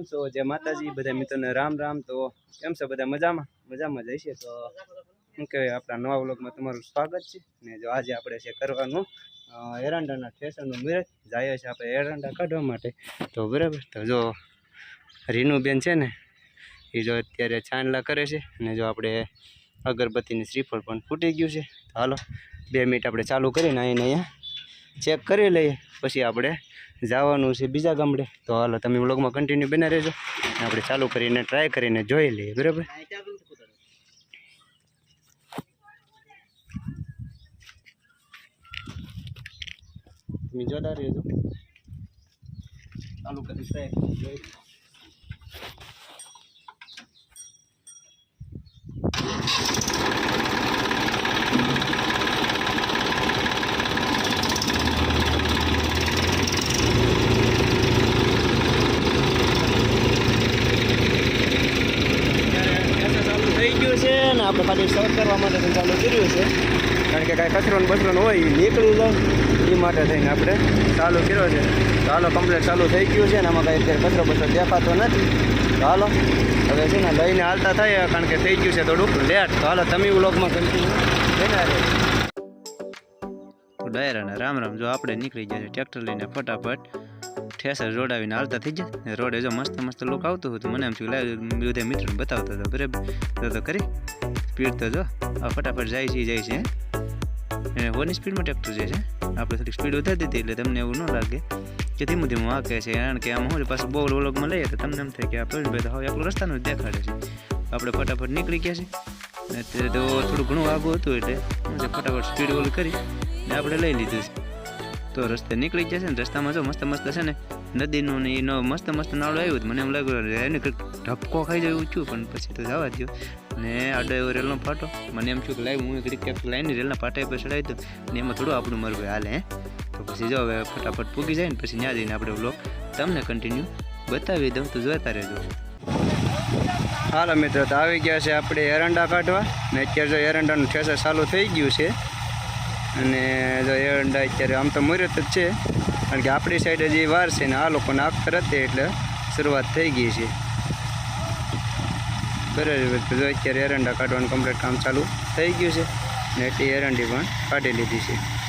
કેમ છો? જય માતાજી, બધા મિત્રોને રામ રામ. તો કેમ છો બધા? મજામાં? મજામાં જઈશે તો શું કહેવાય, આપણા નવા વ્લોગમાં તમારું સ્વાગત છે. ને જો આજે આપણે છે કરવાનું એરંડાના ઠેસરનું મિરજ, જાય છે આપણે એરંડા કાઢવા માટે. તો બરાબર, તો જો રીનુબેન છે ને, એ જો અત્યારે છાંડલા કરે છે. અને જો આપણે અગરબત્તીની શ્રીફળ પણ ફૂટી ગયું છે. તો હાલો, બે મિનિટ આપણે ચાલુ કરીને અહીંને અહીંયા ચેક કરી લઈએ. પછી આપણે જવાનું છે બીજા ગામડે. તો હાલો, તમે વ્લોગમાં કન્ટિન્યુ બના રહેજો. આપણે ચાલુ કરીને ટ્રાય કરીને જોઈ લઈએ, બરાબર? તમે જોતા રહેજો. ચાલુ કરી ટ્રાય કરીને જોઈ લઈએ. અત્યારે ચાલુ થઈ ગયું છે ને આપણે ખાલી સર્ચ કરવા માટે પણ ચાલુ કર્યું છે. કારણ કે કાંઈ કચરો બચરો હોય એ નીકળી જાય એ માટે થઈને આપણે ચાલુ કર્યો છે. હાલો કમ્પ્લેટ ચાલુ થઈ ગયું છે ને, આમાં કાંઈ અત્યારે કચરો બચરો દેખાતો નથી. હાલો, હવે છે ને, લઈને હાલતા થાય કારણ કે થઈ ગયું છે થોડુંક લેટ. તો હાલો, તમે વ્લોગમાં કન્ટિન્યુ બના ડાયરાના રામ રામ જો આપણે નીકળી ગયા છે, ટ્રેક્ટર લઈને ફટાફટ ઠેસર જોડાવીને હાલતા થઈ જાય રોડે જો મસ્ત મસ્ત લોક આવતું હતું, મને એમ થયું લાગે બધા મિત્રોને બતાવતો હતો. બરાબર, તો કરી સ્પીડ તો જો ફટાફટ જાય છે જાય છે, હે. એને ઓની સ્પીડમાં ટ્રેક્ટર જાય છે, આપણે થોડીક સ્પીડ વધારી દીધી એટલે તમને એવું ન લાગે કે ધીમું ધીમું વાંકે છે, કારણ કે આમ હું પાછું બહુ વ્લોગમાં લઈએ તો તમને એમ થાય કે આ પ્રવીણ ભાઈ તો હવે આપણું રસ્તાનું જ દેખાડે છે. આપણે ફટાફટ નીકળી ગયા છે અત્યારે તો થોડું ઘણું આગું હતું એટલે ફટાફટ સ્પીડ ઓલ કરી ને આપણે લઈ લીધું છે. તો રસ્તે નીકળી છે ને, રસ્તામાં જો મસ્ત મસ્ત છે ને, નદીનું ને એનો મસ્ત મસ્ત નાળો આવ્યું મને એમ લાગ્યું એને ઢપકો ખાઈ જાય ઊંચું પણ પછી તો જવા દો ને આડો એવો રેલનો ફાટો, મને એમ છું કે લાઈ હું ઘડીક ક્યાંક લાઈને રેલના પાટા પર ચડાવી દઉં, ને એમાં થોડું આપણું મરવું હાલે, હે. તો પછી જો હવે ફટાફટ પૂકી જાય ને, પછી ત્યાં જઈને આપણે બ્લોગ તમને કન્ટિન્યુ બતાવી દઉં, તો જોતા રહેજો. હાલો મિત્રો, તો આવી ગયા છે આપણે એરંડા કાઢવા. ને અત્યારે જો એરંડાનું ઠેસર ચાલુ થઈ ગયું છે અને જો એરંડા અત્યારે આમ તો મુહૂર્ત જ છે. કારણ કે આપણી સાઈડે જે વાર છે ને આ લોકોને આખર હતી એટલે શરૂઆત થઈ ગઈ છે. બરાબર, જો અત્યારે એરંડા કાઢવાનું કમ્પ્લીટ કામ ચાલુ થઈ ગયું છે. ને એટલી એરંડી પણ કાઢી લીધી છે.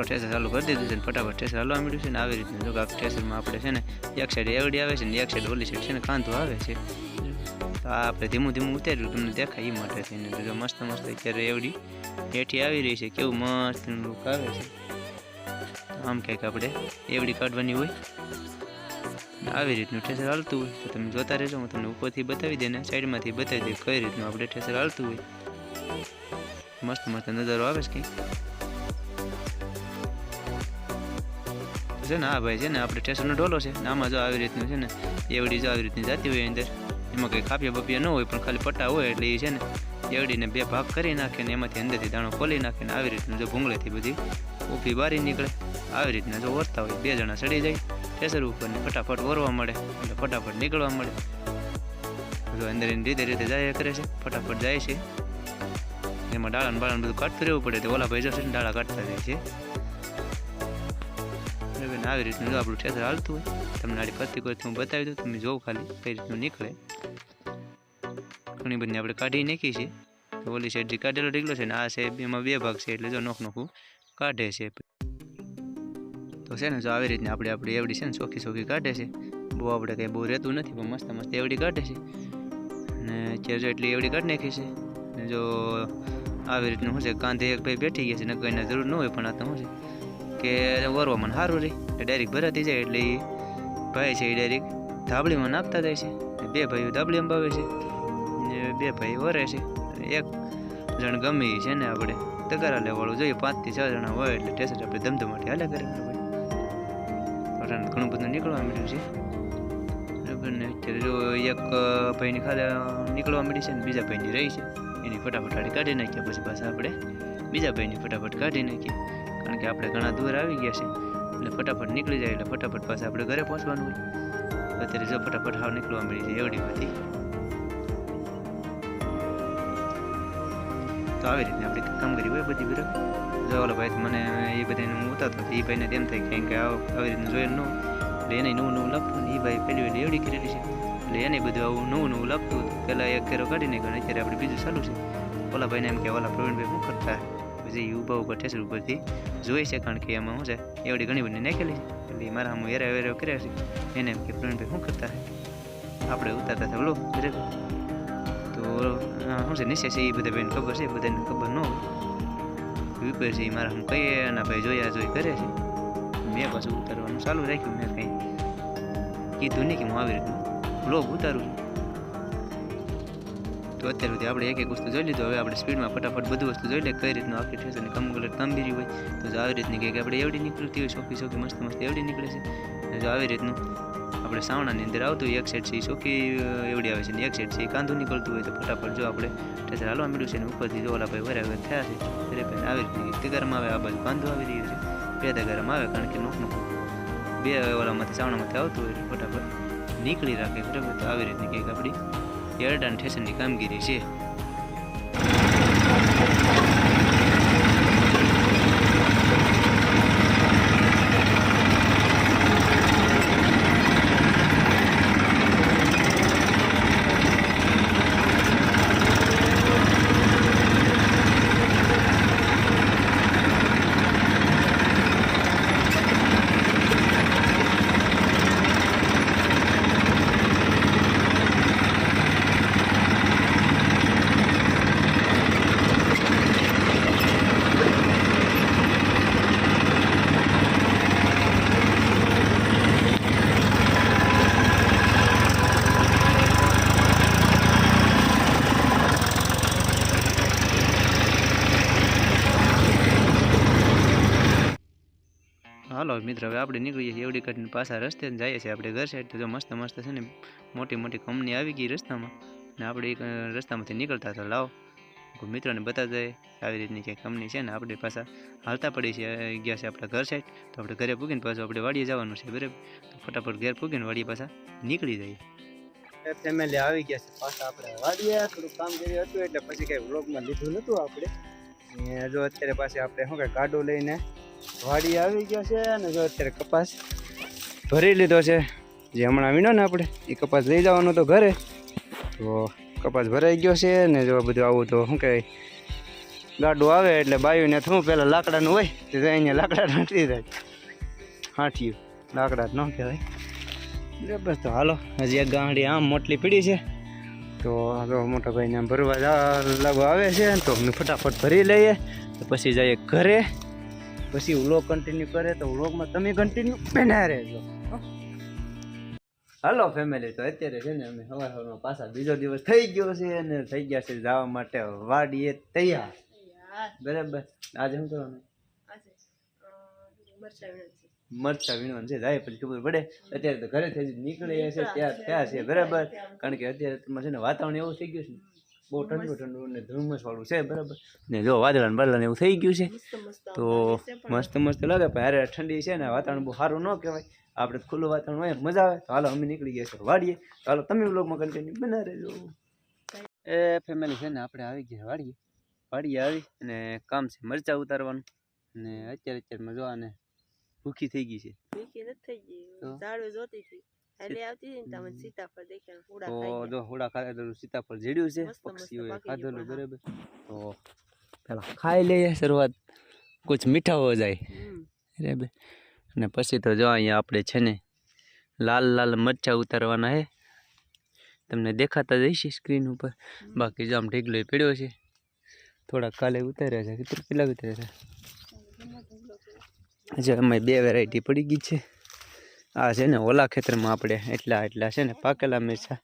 ચલો ઠેસર ચાલુ કરી દીધું છે ને ફટાફટ ઠેસર હાલવા મળ્યું છે ને આવી રીતનું જો કે આ ઠેસરમાં આપણે છે ને એક સાઈડ એવડી આવે છે ને એક સાઈડ ઓલી સાઈડ છે ને કાંધો આવે છે. તો આ આપણે ધીમું ધીમું ઉતાર્યું તમને દેખાય એ માટે તો જો મસ્ત મસ્ત અત્યારે એવડી હેઠી આવી રહી છે, કેવું મસ્ત લુક આવે છે. આમ કંઈક આપણે એવડી કાઢવાની હોય. આવી રીતનું ઠેસર હાલતું હોય. તો તમે જોતા રહેજો, હું તમને ઉપરથી બતાવી દઈને સાઈડમાંથી બતાવી દઈએ કઈ રીતનું આપણે ઠેસર હાલતું હોય. મસ્ત મસ્ત નજારો આવે છે કંઈક છે ને, આ ભાઈ છે ને, આપણે સ્ટેશનનો ઢોલો છે ને, આમાં જો આવી રીતનું છે ને, એવડી જો આવી રીતની જાતી હોય અંદર, એમાં કંઈ ખાપિયા બાપિયા ન હોય, પણ ખાલી પટ્ટા હોય એટલે એ છે ને, એવડીને બે ભાગ કરી નાખે ને એમાંથી અંદરથી દાણો ખોલી નાખે ને આવી રીતનું જો ભૂંગળેથી બધી ઊભી બારી નીકળે, આવી રીતના જો ઓરતા હોય, બે જણા ચડી જાય, ઠેસર ઉપર ને ફટાફટ ઓરવા મળે, એટલે ફટાફટ નીકળવા મળે. જો અંદર એની રીતે રીતે જાય કરે છે, ફટાફટ જાય છે. એમાં ડાળા ને બાળાને બધું કાઢતું રહેવું પડે, તો ઓલા ભાઈ જશે ને ડાળા કાઢતા જાય છે. ને, આવી રીતનું આપણું ઠેસર હાલતું હોય, તમને આડી ફરતી કોઈ હું બતાવી દઉં, તમે જોઉં ખાલી, કઈ રીતનું નીકળે. ઘણી બધી આપણે કાઢી નાખી છે. ઓલી જે કાઢેલો ઢીકલો છે ને, આ સાઈડ એમાં બે ભાગ છે, એટલે જો નોખ નોખું કાઢે છે. તો છે ને, જો આવી રીતની આપણે આપણી એવડી છે ને, ચોખ્ખી ચોખ્ખી કાઢે છે. બહુ આપણે કંઈ બહુ રહેતું નથી, પણ મસ્ત મસ્ત એવડી કાઢે છે. અને અત્યારે જો એટલી એવડી કાઢી નાખી છે જો આવી રીતનું શું છે, કાંધે એક ભાઈ બેઠી ગયા છે ને કંઈના જરૂર ન હોય પણ આ તો શું છે. કે વરવામાં સારું રહે. ડાયરેક્ટ ભરાતી જાય એટલે એ ભાઈ છે એ ડાયરેક્ટ ધાબળીમાં નાખતા જાય છે. બે ભાઈઓ ધાબળી અંબાવે છે. બે ભાઈ વરે છે. એક જણ ગમે છે ને આપણે તગારા લેવાળું જોઈએ. પાંચથી છ જણા હોય એટલે ટેસ્ટ આપણે ધમધમાટી હાલે કરે બરાબર ઘણું બધું નીકળવા મળ્યું છે. બરાબર ને અત્યારે જો એક ભાઈની ખાલી નીકળવા મળી છે ને બીજા ભાઈની રહી છે. એની ફટાફટ કાઢી નાખ્યા પછી પાછા આપણે બીજા ભાઈની ફટાફટ કાઢી નાખીએ કારણ કે આપણે ઘણા દૂર આવી ગયા છે એટલે ફટાફટ નીકળી જાય, એટલે ફટાફટ પાછા આપણે ઘરે પહોંચવાનું હોય. અત્યારે જો ફટાફટ હાવ નીકળવા મળી જાય એવડી બધી. તો આવી રીતે આપણે કામ કરી હોય બધી બરાબર? જો ભાઈ મને એ બધાને હું ઉતારતો એ ભાઈને તેમ થાય કેમ કે આવી રીતનું જોઈને નવું એટલે એને નવું નવું લખતું એ ભાઈ પહેલી વહેલી એવડી કરેલી છે. એટલે એને બધું આવું નવું નવું લખતું હતું. પહેલાં એક ઘેરો કાઢીને ગણ અત્યારે આપણે બીજું ચાલુ છે. ઓલા ભાઈને એમ કે, ઓલા પ્રવીણભાઈ શું કરતા? એ ઊભા ઊભા ઠેસર ઉપરથી જોઈ છે કારણ કે એમાં શું છે એવડી ઘણી બધી નાખેલી છે. એટલે મારા હું એરા વેરા કર્યા છે. એને એમ કે પ્રવીણભાઈ શું કરતા આપણે ઉતારતા હતા, બોલો બરાબર તો શું છે નિશ્ચય છે એ બધા બેન ખબર છે, બધાને ખબર ન હોય. વિપર છે એ મારા હું કહીએ અને ભાઈ જોયા જોઈ કરે છે. મેં પાછું ઉતારવાનું ચાલુ રાખ્યું, મેં કંઈ કીધું નહીં કે હું આવી રીતનું બ્લોગ ઉતારું છું. તો અત્યાર સુધી આપણે એક એક વસ્તુ જોઈ લીધું. હવે આપણે સ્પીડમાં ફટાફટ બધું વસ્તુ જોઈ લે કઈ રીતનું આખી ઠેસરની કમ્પ્લીટ કામગીરી હોય તો જો આવી રીતની કંઈક આપણે એવડી નીકળતી હોય ચોખ્ખી ચોખ્ખી મસ્ત મસ્ત એવડી નીકળે છે. અને જો આવી રીતનું આપણે સાવણાની અંદર આવતું હોય, એક સાઈડ છે એ ચોખ્ખી એવડી આવે છે ને એક સાઈડ છે એ કાંધું નીકળતું હોય તો ફટાફટ જો આપણે ઠેસર હાલવા મળ્યું છે ને ઉપરથી જો ઓલા ભાઈ વરાવે થયા છે. ત્યારે ભાઈ, આવી રીતની તગારમાં આવે, આ બાજુ કાંધો આવી રહ્યું છે. બે તગારમાં આવે કારણ કે નોખ બે ઓલામાંથી, સાવણામાંથી આવતું હોય ફટાફટ નીકળી રાખે, બરાબર? તો આવી રીતની કંઈક આપણી એરડાન ઠેસરની કામગીરી છે હાલો મિત્ર હવે આપણે નીકળીએ છીએ એવડી કાઢીને પાછા રસ્તે જ જઈએ છીએ આપણે ઘર સાઈડ તો જો મસ્ત મસ્ત છે ને મોટી મોટી કંપની આવી ગઈ રસ્તામાં ને આપણે એક અ, રસ્તામાંથી નીકળતા હતા. લાવો કોઈ મિત્રોને બતાવી દઈએ આવી રીતની કંઈક કંપની છે ને આપણે પાછા હાલતા પડી છે અ, ગયા છે આપણા ઘર સાઈડ તો આપણે ઘરે પૂગીને પાછું આપણે વાડીએ જવાનું છે બરાબર? તો ફટાફટ ઘેર પૂગીને વાડીએ પાછા નીકળી જઈએ. ફેમિલી આવી ગયા છે પાછા આપણે વાડીએ. થોડું કામ કર્યું હતું એટલે પછી કઈ વ્લોગમાં લીધું નતું આપણે. ને જો અત્યારે પાછી આપણે શું કઈ ગાડું લઈને વાડી આવી ગયો છે અને જો અત્યારે કપાસ ભરી લીધો છે. જે હમણાં વીણો ને આપણે, એ કપાસ લઈ જવાનો તો ઘરે. તો કપાસ ભરાઈ ગયો છે ને જો બધું આવું તો શું કહેવાય, ગાડું આવે એટલે બાયુને થવું પહેલાં લાકડાનું હોય, તો અહીંયા લાકડા નાખી જાય હાંઠિયું લાકડા ન કહેવાય. બરાબર, તો હાલો, હજી એક ગાંડી આમ મોટલી પીડી છે. તો હાલો, મોટા ભાઈને ભરવા લાગુ આવે છે તો અમે ફટાફટ ભરી લઈએ. પછી જઈએ ઘરે. પછી વ્લોગ કન્ટિન્યુ કરે તો વ્લોગમાં તમે કન્ટિન્યુ બના રહેજો. હાલો ફેમિલી તો અત્યારે છે ને અમે સવાર સવારમાં પાછા બીજો દિવસ થઈ ગયો છે અને થઈ ગયા છે જવા માટે વાડીએ તૈયાર. બરાબર? આજે શું કરવાનું? મરચા વીણવાનું છે. જાય પછી ખબર પડે. અત્યારે તો ઘરેથી હજી નીકળે છે ત્યાં ત્યાં છે બરાબર? કારણ કે અત્યારે છે ને વાતાવરણ એવું થઈ ગયું છે ને. બહુ ઠંડુ ઠંડુ ને ધુમ્મસ વાળું છે બરાબર. ને જો વાદળા બદલાને એવું થઈ ગયું છે તો મસ્ત મસ્ત લાગે પણ અરે ઠંડી છે ને વાતાવરણ બહુ સારું ન કહેવાય. આપણે તો ખુલ્લું વાતાવરણ હોય મજા આવે. તો હાલો અમે નીકળી ગયા છે વાડીએ. તો હાલો તમે બ્લોગમાં કન્ટિન્યુ બના રહેજો એ ફેમિલી છે ને આપણે આવી ગયા વાડીએ. વાડીએ આવી અને કામ છે મરચા ઉતારવાનું. ને અત્યારે અત્યારમાં જોવા ને ભૂખી થઈ ગઈ છે. ભૂખી નથી થઈ ગઈ. તો? જોતી હતી. એટલે આવતી હતી ને તમને સીતાફળ દેખ્યા તો ખાઈ ગયા. જો હોડા ખાધેલું સીતાફળ જેડ્યું છે પક્ષીઓએ ખાધેલું બરાબર. તો પેલા ખાઈ લઈએ શરૂઆત. કુછ મીઠા હો જાય બરાબર. અને પછી તો જો અહીંયા આપણે છે ને લાલ લાલ મરચાં ઉતારવાના હે. તમને દેખાતા જ હશે સ્ક્રીન ઉપર. બાકી જો આમ ઢીગલો પડ્યો છે. થોડાક કાલે ઉતાર્યા છે. કેટલા કેટલા ઉતાર્યા છે? હજી અમે બે વેરાયટી પડી ગઈ છે. આ છે ને ઓલા ખેતરમાં આપણે એટલા એટલા છે ને પાકેલા મરચાં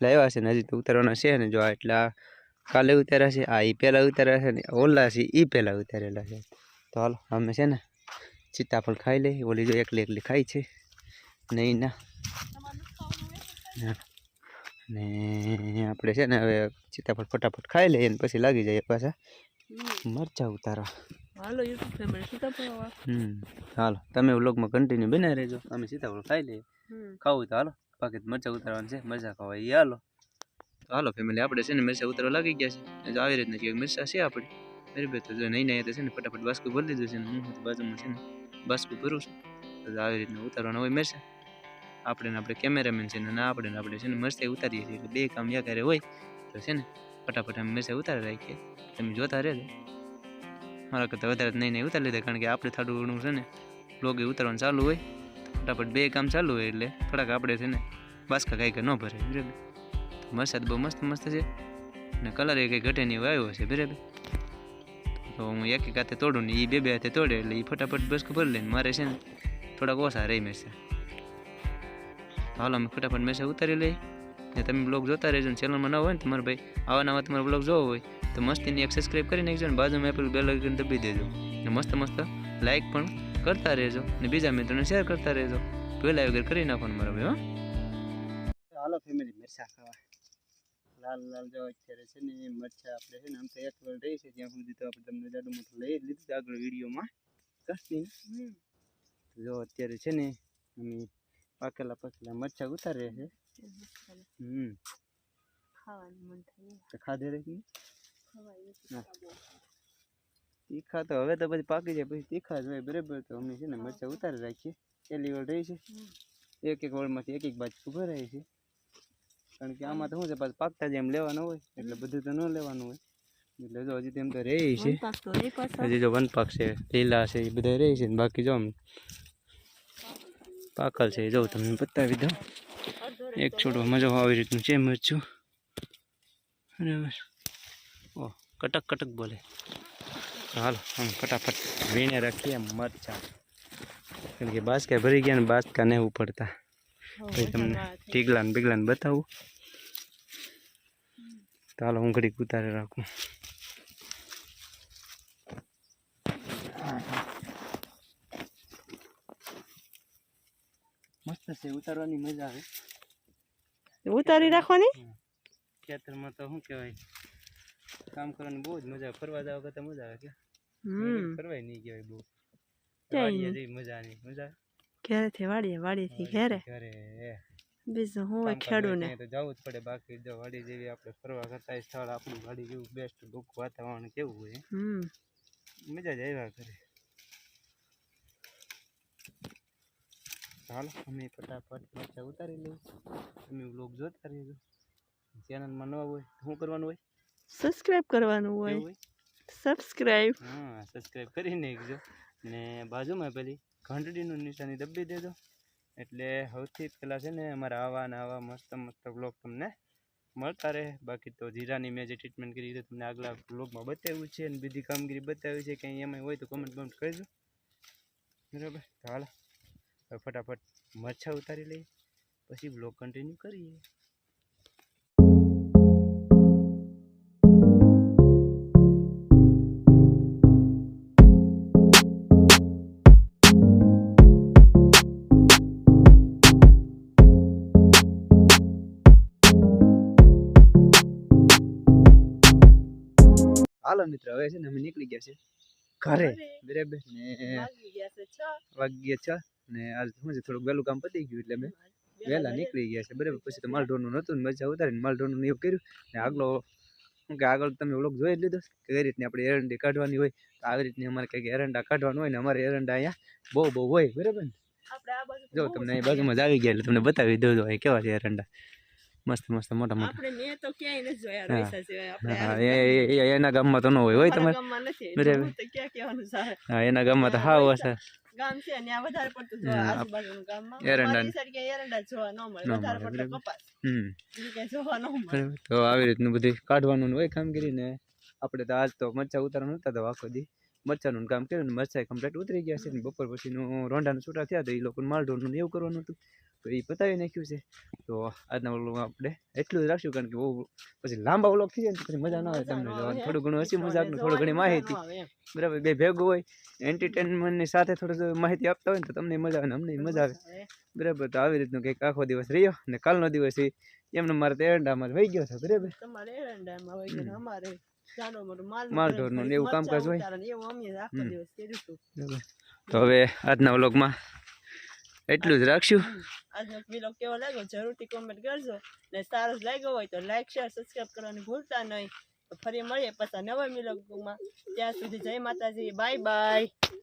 લાવ્યા છે ને હજી તો ઉતારવાના છે ને જો આ એટલા કાલે ઉતાર્યા છે આ એ પહેલાં ઉતાર્યા છે ને ઓલા છે એ પહેલાં ઉતારેલા છે. તો હાલો અમે છે ને સીતાફળ ખાઈ લઈએ. ઓલી જો એકલી એકલી ખાઈ છે. નહીં ના. ને આપણે છે ને હવે સીતાફળ ફટાફટ ખાઈ લઈએ ને પછી લાગી જઈએ પાછા. મરચાં મરચા ઉતારવા. હાલો યુટ્યુબ ફેમિલી સીતાફળ. હમ હાલો તમે વ્લોગમાં કન્ટિન્યુ બનાવી રહેજો. અમે સીતાફળ ખાઈ લઈએ. ખાવું તો હાલો બાકી મરચાં ઉતારવાનું છે મજા ખાવા એ હાલો. હાલો ફેમિલી આપણે છે ને મિરસા ઉતરવા લાગી ગયા છે. આવી રીતના કંઈક મિરસા છે આપણે. બરાબર તો જો નહીં નહીં તો છે ને ફટાફટ બાસ્કુ ભરી દીધું છે ને હું તો બાજુમાં છે ને બાસ્કુ ભરું છું. તો આવી રીતના ઉતારવાના હોય મિરસા આપણે ને આપણે કેમેરામેન છે ને ના આપણે ને આપણે છે ને મરચાઈ ઉતારીએ છીએ. એટલે બે કામ યા કરે હોય તો છે ને ફટાફટ અમે મરચાઈ ઉતારી રાખીએ. તમે જોતા રહેજો. મારા કરતાં વધારે નહીં નહીં ઉતારી લીધા, કારણ કે આપણે થોડું ઘણું છે ને લોગે ઉતારવાનું ચાલુ હોય. ફટાફટ બે કામ ચાલુ હોય એટલે થોડાક આપણે છે ને બાસકા કાંઈ ન ભરે બરાબર? વરસાદ બહુ મસ્ત મસ્ત છે ને કલર એ કંઈ ઘટે નહીં આવ્યો છે બરાબર? તો હું એક એક હાથે તોડું ને એ બે બે હાથે તોડે એટલે એ ફટાફટ બસકો ભરી લઈને મારે છે ને થોડાક ઓછા રહી મેસે હાલો, અમે ફટાફટ મેસેજ ઉતારી લઈ ને તમે બ્લોગ જોતા રહેજો ને ચેનલમાં ન હોય ને તમારે ભાઈ, આવા નવા તમારો બ્લોગ જોવો હોય તો મસ્તીની એક સબસ્ક્રાઈબ કરી નાખજો ને બાજુમાં એપલ બેલ આઇકન દબી દેજો. અને મસ્ત મસ્ત લાઇક પણ કરતા રહેજો ને બીજા મિત્રોને શેર કરતા રહેજો. પહેલા વગર કરી નાખવાનું મારા ભાઈ હો. હાલો ફેમિલી મરચા ખાવા. લાલ લાલ જો અત્યારે છે ને મરચા આપણે છે ને આમ તો એક વાર રહી છે ત્યાં સુધી તો આપણે તમને જાડું મોટું લઈ જ લીધું આગળ વિડીયોમાં. કસની જો અત્યારે છે ને અમે પાકેલા પાકેલા મરચા ઉતારે છે હમ. ખાવાનું મન થાય ખાધે રહી. તીખા તો હવે તો પછી પાકી જાય પછી તીખા જ હોય બરાબર તો અમે છે ને મરચા ઉતારી રાખીએ. પહેલી વળ રહી છે. એક એક વળમાંથી એક એક બાજુ ભરાય છે. કારણ કે આમાં તો શું છે પાછું પાકતા જેમ લેવાનું હોય એટલે બધું તો ન લેવાનું હોય. એટલે જો હજી તેમ તો રહે છે. હજી જો વનપાક છે લીલા છે એ બધા રહે છે ને બાકી જો પાકલ છે જો તમને બતાવી દઉં. એક છોડો મજો આવી રીતનું છે મરચું. બરાબર કટક કટક બોલે તો હાલો આમ ફટાફટ વીણે રાખીએ મરચા કેમ કે બાસકા ભરી ગયા ને બાસકા નહીં ઉપડતા પછી તમને ટીગલા ને બીગલા ને બતાવું તો હાલો હું ઘડીક ઉતારે રાખું મસ્ત છે ઉતારવાની મજા આવે ઉતારી રાખવાની ખેતરમાં તો શું કહેવાય કામ કરવાની બહુ જ મજા ફરવા જવા કરતા મજા આવે કે? ફરવાય નહીં કહેવાય બહુ. વાડીએ નહીં. જઈ મજા નહીં મજા ઘેરેથી વાડીએ વાડીથી ઘેરે. ઘરે. બીજું હું ખેડૂને? તો જવું જ પડે બાકી જો વાડી જેવી આપણે ફરવા કરતા સ્થળ આપણું વાડી જેવું બેસ્ટ લુક વાતાવરણ કેવું હોય હમ. મજા જ આવ્યા કરે. ચાલો અમે ફટાફટ મરચા ઉતારી લઈએ. તમે બ્લોગ જોતા રહેજો. ચેનલમાં નવા હોય શું કરવાનું હોય? સબસ્ક્રાઇબ કરવાનું હોય. સબસ્ક્રાઇબ. હા સબસ્ક્રાઇબ કરી નાખજો ને બાજુમાં પેલી ઘંટડીનું નિશાની દબી દેજો. એટલે સૌથી પહેલાં છે ને અમારા આવા ને આવા મસ્ત મસ્ત બ્લોગ તમને મળતા રહે. બાકી તો જીરાની મેં જે ટ્રીટમેન્ટ કરી તો તમને આગલા બ્લોગમાં બતાવ્યું છે અને બીજી કામગીરી બતાવી છે કંઈ એમાં હોય તો કમેન્ટ બમેન્ટ કરજો. બરાબર? તો હાલ ફટાફટ મરછા ઉતારી લઈએ. પછી બ્લોગ કન્ટિન્યુ કરીએ. હાલો મિત્ર હવે છે ને અમે નીકળી ગયા છે ઘરે. બરાબર. ને વાગ્યે છ ને આજ શું છે થોડુંક વહેલું કામ પતી ગયું એટલે અમે વહેલા નીકળી ગયા છે બરાબર. પછી તો માલઢોરનું નહોતું ને મજા ઉતારીને માલઢોરનું એવું કર્યું. ને આગલો શું કે આગળ તમે વ્લોગ જોઈ લીધો કે કઈ રીતની આપણે એરંડી કાઢવાની હોય. તો આવી રીતની અમારે કંઈક એરંડા કાઢવાનું હોય ને અમારે એરંડા અહીંયા બહુ બહુ હોય. બરાબર ને? જો તમને અહીં બાજુમાં જ આવી ગયા એટલે તમને બતાવી દઉં અહીં કેવા છે એરંડા. મસ્ત મસ્ત મોટા મોટા. આપણે મેં તો ક્યાંય નથી જોયા હા. સિવાય આપણે એ- એના ગામમાં તો ન હોય હોય તમારે ગામમાં નથી. તો ક્યાં કહેવાનું છે હા એના ગામમાં તો હાવ હશે. ગામ છે ને આ વધારે પડતું જોવા આજુબાજુનું ગામમાં. એરંડા. અમારી side એરંડા જોવા ન મળે વધારે પડતો કપાસ. હમ. બીજું જોવા ન મળે. તો આવી રીતનું બધું કાઢવાનું ને હોય કામ કરીને આપણે તો આજ તો મરચા ઉતારવાનું હતા તો આખો દી મરચાનું કામ કર્યું ને મરચા કમ્પ્લીટ ઉતરી ગયા છે ને બપોર પછીનું રોંડાનું છૂટા થયા તો એ લોકોને માલઢોરનું ને એવું કરવાનું હતું. તો એ પતાવી નાખ્યું છે. તો આજના વ્લોગમાં આપણે એટલું જ રાખશું કારણ કે બહુ પછી લાંબા વ્લોગ થઈ જાય ને પછી મજા ના આવે તમને જોવાની. થોડું ઘણું હસી મજાકનું થોડું ઘણી માહિતી. બરાબર બે ભેગું હોય એન્ટરટેનમેન્ટની સાથે થોડું જો માહિતી આપતા હોય ને તો તમને મજા આવે ને અમને મજા આવે. બરાબર તો આવી રીતનું કંઈક આખો દિવસ રહ્યો ને કાલનો દિવસ એ એમને મારે તો એરંડામાં જ વહી ગયો હતો બરાબર. તમારે એરંડામાં અમારે માલ માલઢોરનું ને એવું કામકાજ હોય. તો હવે આજના વ્લોગમાં એટલું જ રાખશું. આજનો વીડિયો કેવો લાગ્યો? જરૂરથી કોમેન્ટ કરજો. ને સારો લાગ્યો હોય તો લાઈક શેર સબસ્ક્રાઇબ કરવાનું ભૂલતા નહીં. ફરી મળીએ પાછા નવા વિડીયોમાં ત્યાં સુધી જય માતાજી. Bye bye